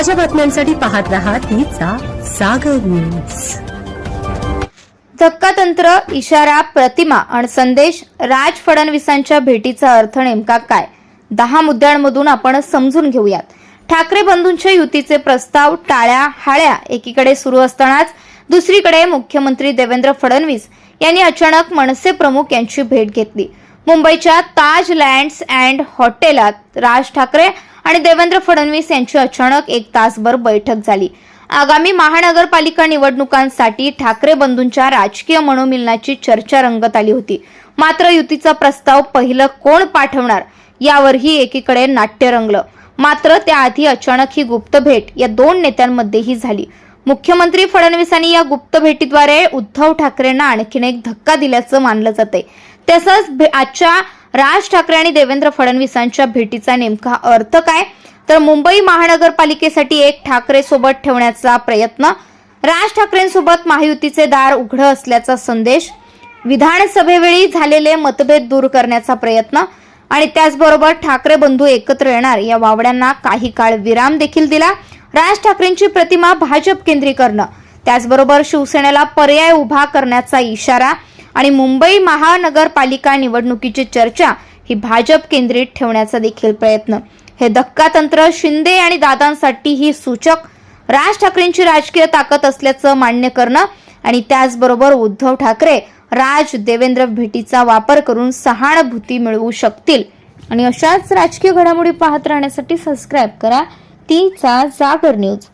ताज्या बातम्यांसाठी पाहत राहा तीचा सागर न्यूज. धक्कातंत्र इशारा प्रतिमा आणि संदेश राज फडणवीसांच्या भेटीचा अर्थ नेमका काय? दहा मुद्द्यांमधून आपण समजून घेऊयात. ठाकरे बंधूंच्या युतीचे प्रस्ताव टाळ्या हाळ्या एकीकडे सुरू असतानाच दुसरीकडे मुख्यमंत्री देवेंद्र फडणवीस यांनी अचानक मनसे प्रमुख यांची भेट घेतली. मुंबईच्या ताज लँड्स अँड हॉटेलात राज ठाकरे आणि देवेंद्र फडणवीस यांची अचानक एक तासभर बैठक झाली. आगामी महानगरपालिका निवडणुकांसाठी ठाकरे बंधूंच्या राजकीय मनोमिलनाची चर्चा रंगत आली होती. मात्र युतीचा प्रस्ताव पहिलं कोण पाठवणार यावरही एकीकडे नाट्य रंगलं. मात्र त्याआधी अचानक ही गुप्त भेट या दोन नेत्यांमध्येही झाली. मुख्यमंत्री फडणवीसांनी या गुप्त भेटीद्वारे उद्धव ठाकरेंना आणखीन एक धक्का दिल्याचं मानलं जाते तसंच आजच्या राज ठाकरे आणि देवेंद्र फडणवीसांच्या भेटीचा नेमका अर्थ काय? तर मुंबई महानगरपालिकेसाठी एक ठाकरे सोबत ठेवण्याचा प्रयत्न. राज ठाकरेंसोबत महायुतीचे दार उघडं असल्याचा संदेश. विधानसभेवेळी झालेले मतभेद दूर करण्याचा प्रयत्न. आणि त्याचबरोबर ठाकरे बंधू एकत्र येणार या वावड्यांना काही काळ विराम देखील दिला. राज ठाकरेंची प्रतिमा भाजप केंद्रीकरण. त्याचबरोबर शिवसेनेला पर्याय उभा करण्याचा इशारा. आणि मुंबई महानगरपालिका निवडणुकीची चर्चा ही भाजप केंद्रित ठेवण्याचा देखील प्रयत्न. हे धक्कातंत्र शिंदे आणि दादांसाठी ही सूचक. राज ठाकरेंची राजकीय ताकद असल्याचं मान्य करणं आणि त्याचबरोबर उद्धव ठाकरे राज देवेंद्र भेटीचा वापर करून सहानुभूती मिळवू शकतील. आणि अशाच राजकीय घडामोडी पाहत राहण्यासाठी सबस्क्राईब करा. तीचा जागर न्यूज